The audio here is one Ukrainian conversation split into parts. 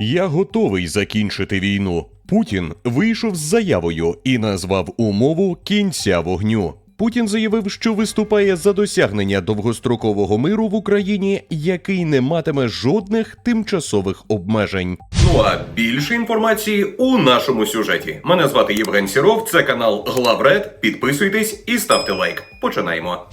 Я готовий закінчити війну. Путін вийшов з заявою і назвав умову кінця вогню. Путін заявив, що виступає за досягнення довгострокового миру в Україні, який не матиме жодних тимчасових обмежень. Ну а більше інформації у нашому сюжеті. Мене звати Євген Сіров. Це канал Главред. Підписуйтесь і ставте лайк. Починаємо.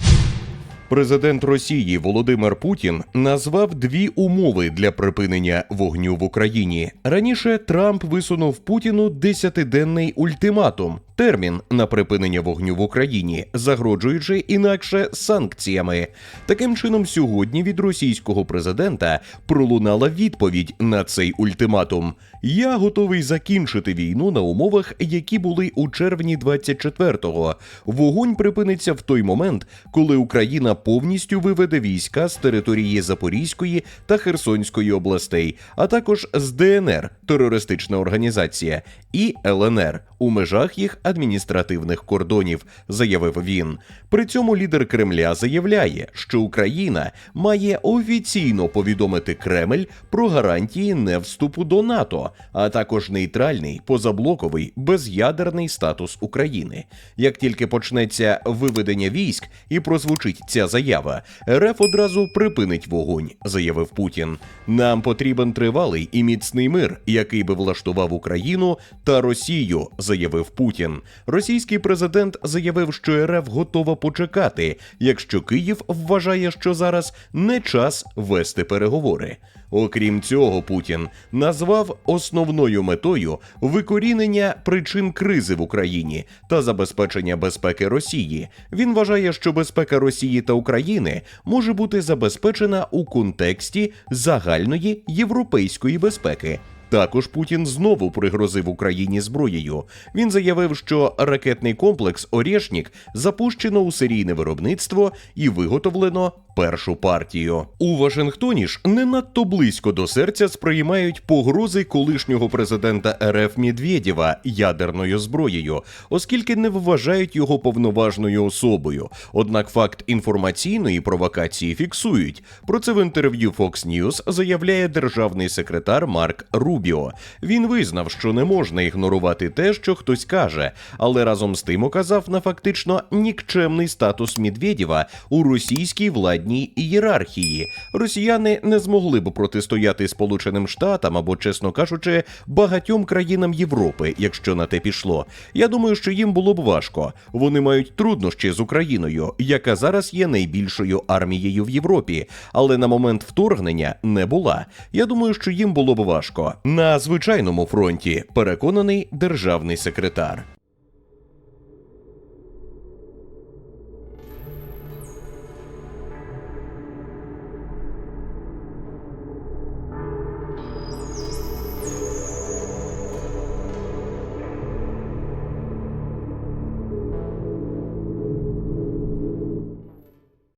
Президент Росії Володимир Путін назвав дві умови для припинення вогню в Україні. Раніше Трамп висунув Путіну десятиденний ультиматум. Термін на припинення вогню в Україні, загроджуючи інакше санкціями. Таким чином, сьогодні від російського президента пролунала відповідь на цей ультиматум. Я готовий закінчити війну на умовах, які були у червні 24-го. Вогонь припиниться в той момент, коли Україна повністю виведе війська з території Запорізької та Херсонської областей, а також з ДНР терористична організація і ЛНР у межах їх адміністративних кордонів, заявив він. При цьому лідер Кремля заявляє, що Україна має офіційно повідомити Кремль про гарантії невступу до НАТО, а також нейтральний, позаблоковий, без'ядерний статус України. Як тільки почнеться виведення військ і прозвучить ця заява, РФ одразу припинить вогонь, заявив Путін. Нам потрібен тривалий і міцний мир, який би влаштував Україну та Росію, заявив Путін. Російський президент заявив, що РФ готова почекати, якщо Київ вважає, що зараз не час вести переговори. Окрім цього, Путін назвав основною метою викорінення причин кризи в Україні та забезпечення безпеки Росії. Він вважає, що безпека Росії та України може бути забезпечена у контексті загальної європейської безпеки. Також Путін знову пригрозив Україні зброєю. Він заявив, що ракетний комплекс Орєшнік запущено у серійне виробництво і виготовлено першу партію. У Вашингтоні ж не надто близько до серця сприймають погрози колишнього президента РФ Медведєва ядерною зброєю, оскільки не вважають його повноважною особою. Однак факт інформаційної провокації фіксують. Про це в інтерв'ю Fox News заявляє державний секретар Марк Рубіо. Він визнав, що не можна ігнорувати те, що хтось каже, але разом з тим указав на фактично нікчемний статус Медведєва у російській владній ієрархії. Росіяни не змогли б протистояти Сполученим Штатам або, чесно кажучи, багатьом країнам Європи, якщо на те пішло. Я думаю, що їм було б важко. Вони мають труднощі з Україною, яка зараз є найбільшою армією в Європі, але на момент вторгнення не була. Я думаю, що їм було б важко на звичайному фронті. Переконаний державний секретар.